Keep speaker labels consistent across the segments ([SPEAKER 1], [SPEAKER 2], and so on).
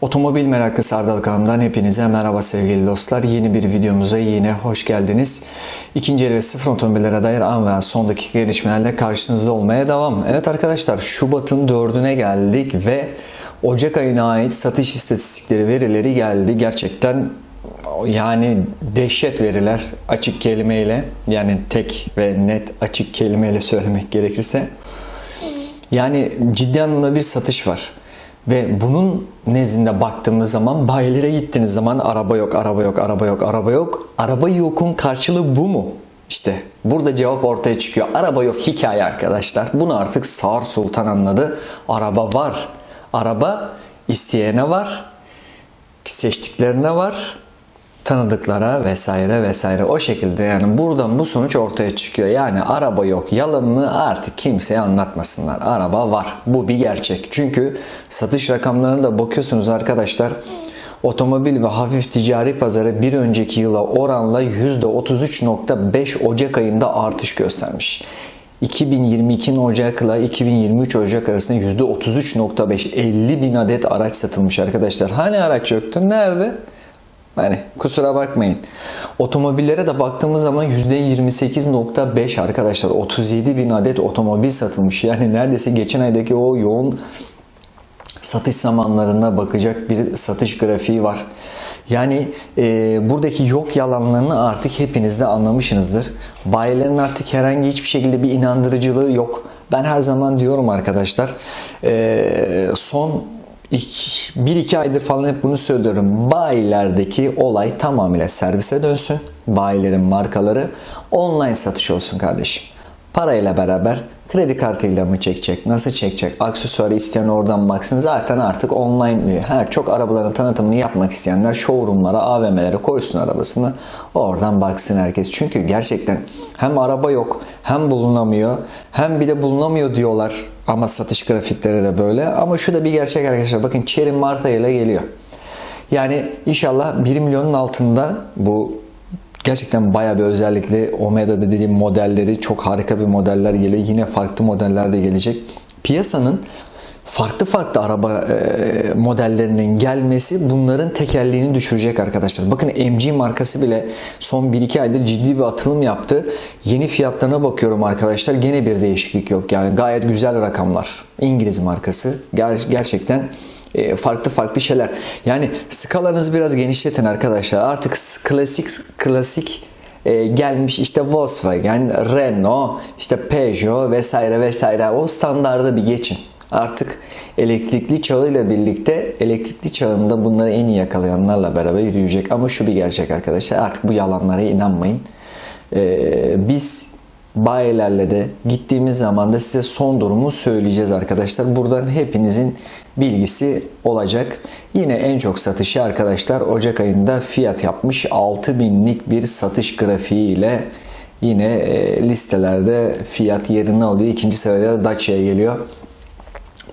[SPEAKER 1] Otomobil meraklısı Ardal kanalımdan hepinize merhaba sevgili dostlar. Yeni bir videomuza yine hoş geldiniz. İkinci el ve sıfır otomobillere dair an ve son dakika gelişmelerle karşınızda olmaya devam. Evet arkadaşlar Şubat'ın 4'üne geldik ve Ocak ayına ait satış istatistikleri verileri geldi. Gerçekten yani dehşet veriler açık kelimeyle yani tek ve net açık kelimeyle söylemek gerekirse. Yani ciddi anlamda bir satış var. Ve bunun nezdinde baktığımız zaman bayilere gittiğiniz zaman araba yok, araba yok, araba yok, araba yok. Araba yokun karşılığı bu mu? İşte burada cevap ortaya çıkıyor. Araba yok hikaye arkadaşlar. Bunu artık Sağır Sultan anladı. Araba var. Araba isteyene var. Seçtiklerine var tanıdıklara vesaire vesaire o şekilde yani buradan bu sonuç ortaya çıkıyor. Yani araba yok yalanını artık kimseye anlatmasınlar. Araba var. Bu bir gerçek. Çünkü satış rakamlarına da bakıyorsunuz arkadaşlar. Otomobil ve hafif ticari pazarı bir önceki yıla oranla %33.5 Ocak ayında artış göstermiş. 2022 Ocak ile 2023 Ocak arasında %33.5 50 bin adet araç satılmış arkadaşlar. Hani araç yoktu? Nerede? Yani kusura bakmayın. Otomobillere de baktığımız zaman %28.5 arkadaşlar 37 bin adet otomobil satılmış. Yani neredeyse geçen aydaki o yoğun satış zamanlarına bakacak bir satış grafiği var. Yani e, buradaki yok yalanlarını artık hepiniz de anlamışsınızdır. Bayilerin artık herhangi hiçbir şekilde bir inandırıcılığı yok. Ben her zaman diyorum arkadaşlar e, son 1-2 aydır falan hep bunu söylüyorum. Bayilerdeki olay tamamıyla servise dönsün. Bayilerin markaları online satış olsun kardeşim. Parayla beraber kredi kartıyla mı çekecek, nasıl çekecek, aksesuarı isteyen oradan baksın. Zaten artık online her çok arabaların tanıtımını yapmak isteyenler showroomlara, AVM'lere koysun arabasını. Oradan baksın herkes. Çünkü gerçekten hem araba yok, hem bulunamıyor, hem bir de bulunamıyor diyorlar. Ama satış grafikleri de böyle. Ama şu da bir gerçek arkadaşlar. Bakın Chery Mart ayıyla geliyor. Yani inşallah 1 milyonun altında bu Gerçekten bayağı bir özellikli Omega'da dediğim modelleri çok harika bir modeller geliyor. Yine farklı modeller de gelecek. Piyasanın farklı farklı araba e, modellerinin gelmesi bunların tekerleğini düşürecek arkadaşlar. Bakın MG markası bile son 1-2 aydır ciddi bir atılım yaptı. Yeni fiyatlarına bakıyorum arkadaşlar. Gene bir değişiklik yok. Yani gayet güzel rakamlar. İngiliz markası. Ger- gerçekten farklı farklı şeyler. Yani skalanızı biraz genişletin arkadaşlar. Artık klasik klasik e, gelmiş işte Volkswagen, Renault, işte Peugeot vesaire vesaire o standarda bir geçin. Artık elektrikli çağıyla birlikte elektrikli çağında bunları en iyi yakalayanlarla beraber yürüyecek. Ama şu bir gerçek arkadaşlar artık bu yalanlara inanmayın. Ee, biz bayilerle de gittiğimiz zaman da size son durumu söyleyeceğiz arkadaşlar. Buradan hepinizin bilgisi olacak. Yine en çok satışı arkadaşlar Ocak ayında fiyat yapmış 6000'lik bir satış grafiği ile yine e, listelerde fiyat yerini alıyor. İkinci sırada Dacia geliyor.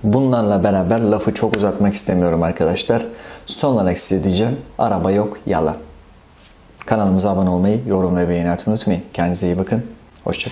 [SPEAKER 1] Bunlarla beraber lafı çok uzatmak istemiyorum arkadaşlar. Son olarak size diyeceğim. Araba yok yalan. Kanalımıza abone olmayı, yorum ve beğeni atmayı unutmayın. Kendinize iyi bakın. Hoşçakalın.